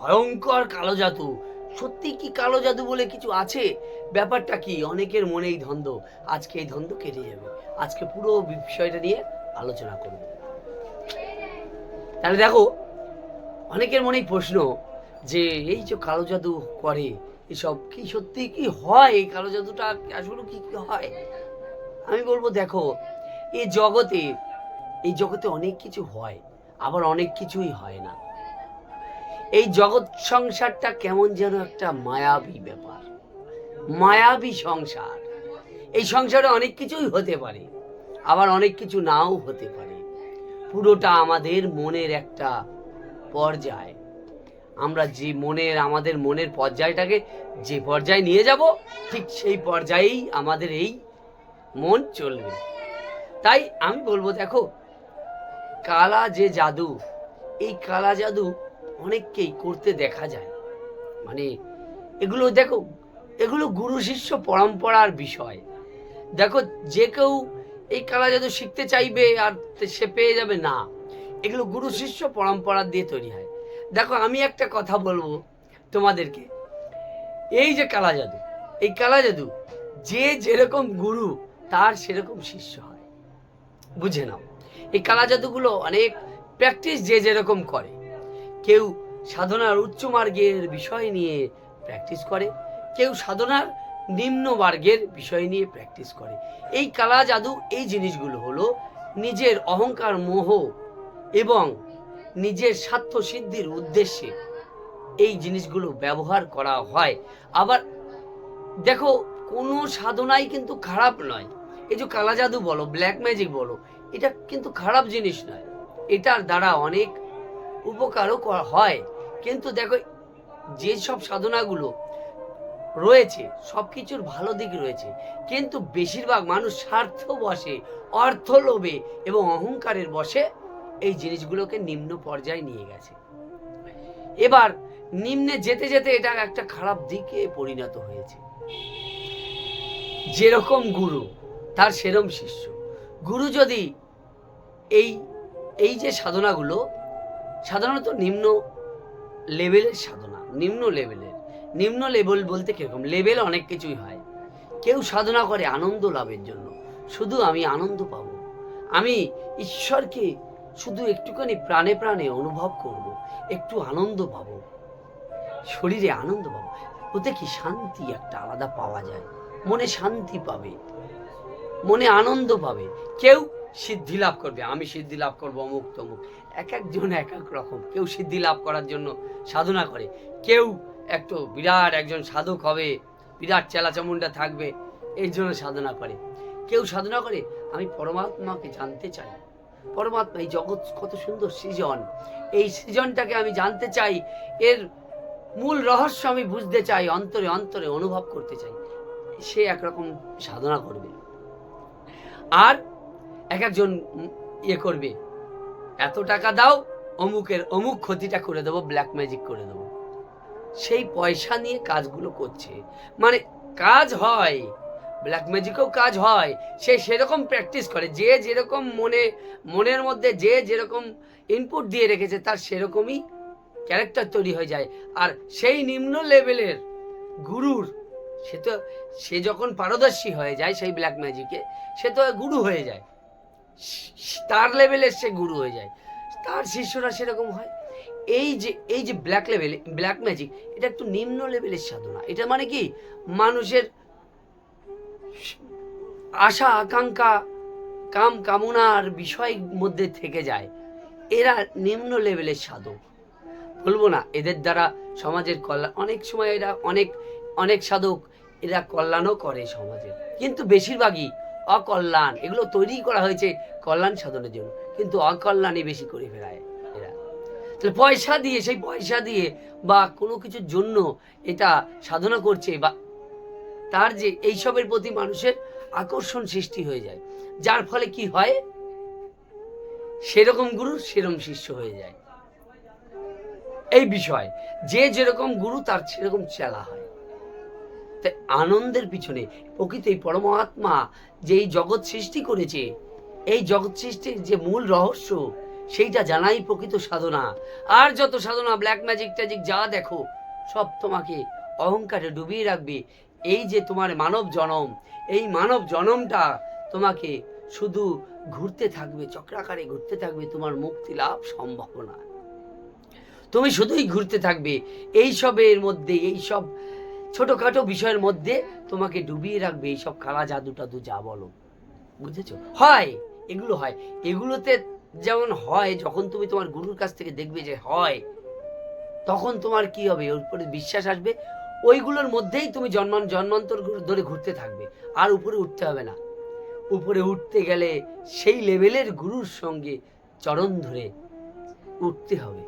ভয়ঙ্কর কালো জাদু। সত্যি কি কালো জাদু বলে কিছু আছে? ব্যাপারটা কি? অনেকের মনে এই ধন্দ আজকে এই ধন্দ কেটে যাবে। আজকে পুরো বিষয়টা নিয়ে আলোচনা করব। তাহলে দেখো, অনেকের মনেই প্রশ্ন যে, এই যে কালো জাদু করে, এসব কি সত্যি কি হয়? এই কালো জাদুটা আসলে কি কি হয়? আমি বলব, দেখো, এই জগতে এই জগতে অনেক কিছু হয়, আবার অনেক কিছুই হয় না। এই জগৎ সংসারটা কেমন যেন একটা মায়াবী ব্যাপার। মায়াবী সংসার। এই সংসারে অনেক কিছুই হতে পারে, আবার অনেক কিছু নাও হতে পারে। পুরোটা আমাদের মনের একটা পর্যায়। আমরা যে মনের, আমাদের মনের পর্যায়টাকে যে পর্যায়ে নিয়ে যাব, ঠিক সেই পর্যায়েই আমাদের এই মন চলবে। তাই আমি বলব, দেখো, কালা যে জাদু, এই কালা জাদু অনেককেই করতে দেখা যায়। মানে এগুলো দেখো, এগুলো গুরু শিষ্য পরম্পরার বিষয়। দেখো, যে কেউ এই কালা জাদু শিখতে চাইবে আর সে পেয়ে যাবে, না। এগুলো গুরু শিষ্য পরম্পরা দিয়ে তৈরি হয়। দেখো, আমি একটা কথা বলব তোমাদেরকে। এই যে কালা জাদু, এই কালা জাদু যে যেরকম গুরু, তার সেরকম শিষ্য হয়। বুঝে নাও? এই কালা জাদুগুলো অনেক প্র্যাকটিস যে যেরকম করে। কেউ সাধনার উচ্চ মার্গের বিষয় নিয়ে প্র্যাকটিস করে, কেউ সাধনার নিম্ন মার্গের বিষয় নিয়ে প্র্যাকটিস করে। এই কালা জাদু, এই জিনিসগুলো হলো নিজের অহংকার মোহ এবং নিজের স্বার্থ সিদ্ধির উদ্দেশ্যে এই জিনিসগুলো ব্যবহার করা হয়। আবার দেখো, কোনো সাধনাই কিন্তু খারাপ নয়। এই যে কালা জাদু বলো ব্ল্যাক ম্যাজিক বলো, এটা কিন্তু খারাপ জিনিস নয়। এটার দ্বারা অনেক উপকারও করা হয়। কিন্তু দেখো, যে সব সাধনাগুলো রয়েছে সব কিছুর ভালো দিক রয়েছে। কিন্তু বেশিরভাগ মানুষ স্বার্থ বসে অর্থ লোভে এবং অহংকারের বসে এই জিনিসগুলোকে নিম্ন পর্যায়ে নিয়ে গেছে। এবার নিম্নে যেতে যেতে এটা একটা খারাপ দিকে পরিণত হয়েছে। যেরকম গুরু, তার সেরম শিষ্য। গুরু যদি এই এই যে সাধনাগুলো সাধারণত নিম্ন লেভেলের সাধনা, নিম্ন লেভেলের নিম্ন লেভেল বলতে কীরকম? লেভেল অনেক কিছুই হয়। কেউ সাধনা করে আনন্দ লাভের জন্য। শুধু আমি আনন্দ পাবো। আমি ঈশ্বরকে শুধু একটুখানি প্রাণে প্রাণে অনুভব করব, একটু আনন্দ পাবো। শরীরে আনন্দ পাবো। ওতে কি শান্তি একটা আলাদা পাওয়া যায়? মনে শান্তি পাবে। মনে আনন্দ পাবে। কেউ সিদ্ধি লাভ করবে, আমি সিদ্ধি লাভ করব অমুক তমুক। এক একজন এক এক রকম, কেউ সিদ্ধি লাভ করার জন্য সাধনা করে। কেউ একটু বিরাট একজন সাধক হবে, বিরাট চেলাচামুন্ডা থাকবে, এর জন্য সাধনা করে। কেউ সাধনা করে, আমি পরমাত্মাকে জানতে চাই। পরমাত্মা এই জগৎ কত সুন্দর সৃজন। এই সৃজনটাকে আমি জানতে চাই, এর মূল রহস্য আমি বুঝতে চাই, অন্তরে অন্তরে অনুভব করতে চাই। সে একরকম সাধনা করবে। আর এক একজন ইয়ে করবে। এত টাকা দাও, অমুকের, অমুক ক্ষতিটা করে দেবো ব্ল্যাক ম্যাজিক করে দেবো। সেই পয়সা নিয়ে কাজগুলো করছে। মানে কাজ হয় ব্ল্যাক ম্যাজিকেও কাজ হয়, সে সেরকম প্র্যাকটিস করে, যে যেরকম মনে, মনের মধ্যে যে যেরকম ইনপুট দিয়ে রেখেছে, তার সেরকমই ক্যারেক্টার তৈরি হয়ে যায়। আর সেই নিম্ন লেভেলের গুরুর, সে তো, সে যখন পারদর্শী হয়ে যায় সেই ব্ল্যাক ম্যাজিকে সে তো গুরু হয়ে যায়। তার লেভেলের সে গুরু হয়ে যায়। তার শিষ্যরা সেরকম হয়। এই যে এই যে ব্ল্যাক লেভেল ব্ল্যাক ম্যাজিক এটা একটু নিম্ন লেভেলের সাধনা। এটা মানে কি? মানুষের আশা, আকাঙ্ক্ষা, কাম, কামনার বিষয় মধ্যে থেকে যায়। এরা নিম্ন লেভেলের সাধক। বলব না, এদের দ্বারা সমাজের কল্যাণ, অনেক সময় এরা অনেক অনেক সাধক এরা কল্যাণও করে সমাজের কিন্তু বেশিরভাগই অকল্যাণ। এগুলো তৈরি করা হয়েছে কল্যাণ সাধনের জন্য। কিন্তু অকল্যাণই বেশি করে ফেরায় এরা। তাহলে পয়সা দিয়ে, সেই পয়সা দিয়ে বা কোনো কিছুর জন্য এটা সাধনা করছে বা তার যে এইসবের প্রতি মানুষের আকর্ষণ সৃষ্টি হয়ে যায়। যার ফলে কি হয়? সেরকম গুরু, সেরকম শিষ্য হয়ে যায়। এই বিষয়, যে যেরকম গুরু, তার সেরকম চেলা হয়। তাই আনন্দের পিছনে প্রকৃত এই পরমাত্মা যে এই জগৎ সৃষ্টি করেছে। এই জগৎ সৃষ্টির যে মূল রহস্য, সেইটা জানাই প্রকৃত সাধনা। আর যত সাধনা ব্ল্যাক ম্যাজিক ট্যাজিক যা দেখো, সব তোমাকে অহংকারে ডুবিয়ে রাখবে। এই যে তোমার মানব জনম, এই মানব জনমটা তোমাকে শুধু ঘুরতে থাকবে, চক্রাকারে ঘুরতে থাকবে, তোমার মুক্তি লাভ সম্ভব না তুমি শুধুই ঘুরতে থাকবে এই সবের মধ্যে এই সব ছোটখাটো বিষয়ের মধ্যে তোমাকে ডুবিয়ে রাখবে এই সব কালা জাদু টাদু যা বলো। বুঝেছ? হয়, এগুলো হয়। এগুলোতে যেমন হয়, যখন তুমি তোমার গুরুর কাছ থেকে দেখবে যে হয়, তখন তোমার কি হবে? ওর উপরে বিশ্বাস আসবে। ওইগুলোর মধ্যেই তুমি জন্মান, জন্মান্তর ধরে ঘুরতে থাকবে। আর উপরে উঠতে হবে না। উপরে উঠতে গেলে সেই লেভেলের গুরুর সঙ্গে চরণ ধরে উঠতে হবে।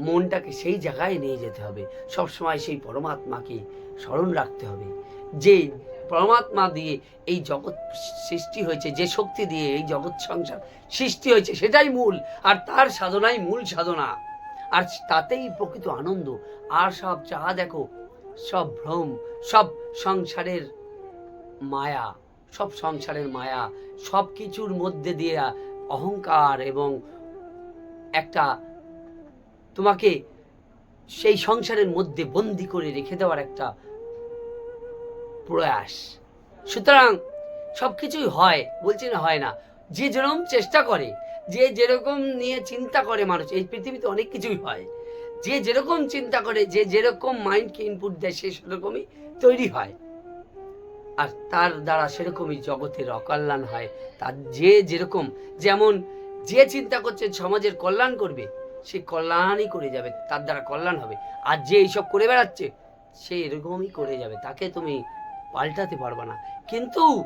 মনটাকে সেই জায়গায় নিয়ে যেতে হবে। সবসময় সেই পরমাত্মাকে স্মরণ রাখতে হবে। যে পরমাত্মা দিয়ে এই জগৎ সৃষ্টি হয়েছে, যে শক্তি দিয়ে এই জগৎ সংসার সৃষ্টি হয়েছে, সেটাই মূল। আর তার সাধনাই মূল সাধনা। আর তাতেই প্রকৃত আনন্দ। আর সব যা দেখো, সব ভ্রম, সব সংসারের মায়া, সব সংসারের মায়া সব কিছুর মধ্যে দিয়ে অহংকার এবং একটা তোমাকে সেই সংসারের মধ্যে বন্দি করে রেখে দেওয়ার একটা প্রয়াস। সুতরাং সব কিছুই হয়, বলছি না হয় না। যে যেরকম চেষ্টা করে, যে যেরকম নিয়ে চিন্তা করে মানুষ, এই পৃথিবীতে অনেক কিছুই হয়। যে যেরকম চিন্তা করে, যে যেরকম মাইন্ডকে ইনপুট দেয়, সে সেরকমই তৈরি হয়। আর তার দ্বারা সেরকমই জগতের অকল্যাণ হয়। তার যে যেরকম, যেমন যে চিন্তা করছে সমাজের কল্যাণ করবে সে কল্যাণই করে যাবে, তার দ্বারা কল্যাণ হবে। আর যে এইসব করে বেড়াচ্ছে, সে এরকমই করে যাবে। তাকে তুমি পাল্টাতে পারবে না। কিন্তু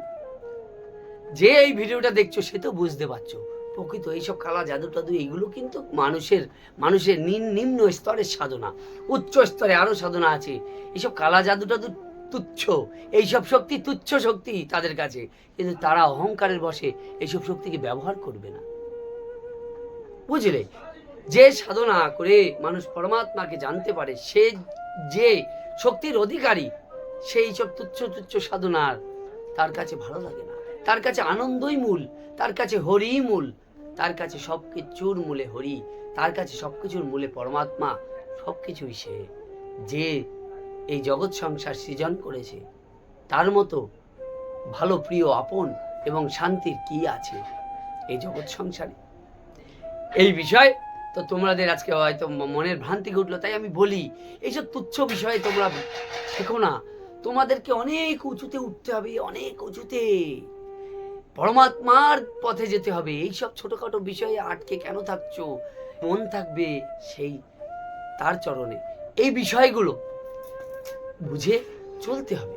যে এই ভিডিওটা দেখছ, সে তো বুঝতে পারছ। প্রকৃত এইসব কালা জাদু টাদু, এইগুলো কিন্তু মানুষের মানুষের নিম- নিম্ন স্তরের সাধনা। উচ্চ স্তরে আরও সাধনা আছে। এইসব কালা জাদু টাদু তুচ্ছ। এইসব শক্তি তুচ্ছ শক্তি তাদের কাছে। কিন্তু তারা অহংকারের বসে এইসব শক্তিকে ব্যবহার করবে না। বুঝলে? যে সাধনা করে মানুষ পরমাত্মাকে জানতে পারে, সে যে শক্তির অধিকারী, সেই সব তুচ্ছ তুচ্ছ সাধনার তার কাছে ভালো লাগে না। তার কাছে আনন্দই মূল, তার কাছে হরি মূল, তার কাছে সব কিছুর মূলে হরি, তার কাছে সব কিছুর মূলে পরমাত্মা সব কিছুই সে। যে এই জগৎ সংসার সৃজন করেছে, তার মতো ভালো প্রিয় আপন এবং শান্তির কি আছে এই জগৎ সংসারে? এই বিষয় তো তোমাদের আজকে হয়তো মনের ভ্রান্তি ঘটলো, তাই আমি বলি, এইসব তুচ্ছ বিষয়ে তোমরা শেখো না। তোমাদেরকে অনেক উঁচুতে উঠতে হবে, অনেক উঁচুতে। পরমাত্মার পথে যেতে হবে। এইসব ছোটখাটো বিষয়ে আটকে কেন থাকছো? মন থাকবে সেই, তার চরণে। এই বিষয়গুলো বুঝে চলতে হবে।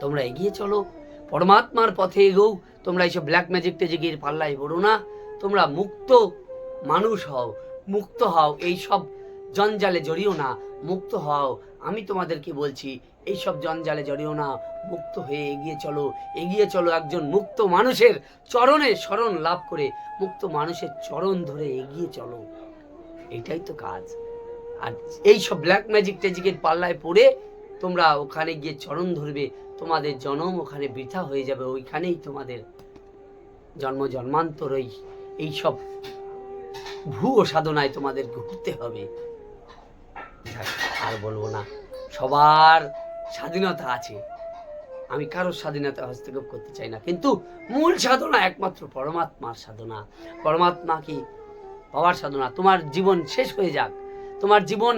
তোমরা এগিয়ে চলো, পরমাত্মার পথে এগোও। তোমরা এইসব ব্ল্যাক ম্যাজিক টেজিকের পাল্লায় পড়ো না। তোমরা মুক্ত মানুষ হও, মুক্ত হও, এই সব জঞ্জালে জড়িও না, মুক্ত হও। আমি তোমাদেরকে বলছি, এই সব জঞ্জালে জড়িও না, মুক্ত হয়ে এগিয়ে চলো এগিয়ে চলো একজন মুক্ত মানুষের চরণে শরণ লাভ করে, মুক্ত মানুষের চরণ ধরে এগিয়ে চলো। এটাই তো কাজ। আর এই সব ব্ল্যাক ম্যাজিক ট্যাজিকের পাল্লায় পড়ে তোমরা ওখানে গিয়ে চরণ ধরবে, তোমাদের জনম ওখানে বৃথা হয়ে যাবে, ওইখানেই তোমাদের জন্ম জন্মান্তর ওই এইসব ভুয়ো সাধনায় তোমাদের ঘুরতে হবে। আর বলব না, সবার স্বাধীনতা আছে। আমি কারোর স্বাধীনতা হস্তক্ষেপ করতে চাই না, কিন্তু মূল সাধনা একমাত্র পরমাত্মার সাধনা। পরমাত্মা কি? পাওয়ার সাধনা। তোমার জীবন শেষ হয়ে যাক। তোমার জীবন,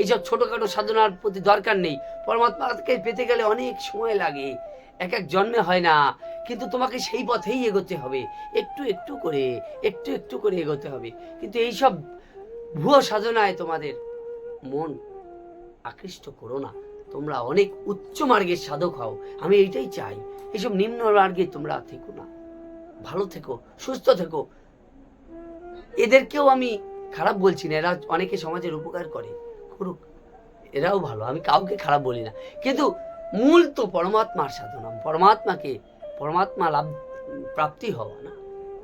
এইসব ছোটখাটো সাধনার প্রতি দরকার নেই। পরমাত্মাকে পেতে গেলে অনেক সময় লাগে। এক এক জন্মে হয় না কিন্তু তোমাকে সেই পথেই এগোতে হবে। একটু একটু করে, একটু একটু করে এগোতে হবে। কিন্তু এইসব ভুয়ো সাধনায় তোমাদের মন আকৃষ্ট করো না। তোমরা অনেক উচ্চ মার্গের সাধক হও। আমি এইটাই চাই। এইসব নিম্ন মার্গে তোমরা থেকো না। ভালো থেকো, সুস্থ থেকো। এদেরকেও আমি খারাপ বলছি না। এরা অনেকে সমাজের উপকার করে। করুক। এরাও ভালো। আমি কাউকে খারাপ বলি না। কিন্তু মূল তো পরমাত্মার সাধনা। পরমাত্মাকে পরমাত্মা লাভ, প্রাপ্তি হওয়া না।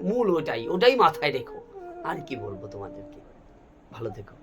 মূল ওটাই ওটাই মাথায় রেখো। আর কি বলব তোমাদেরকে? ভালো থেকো।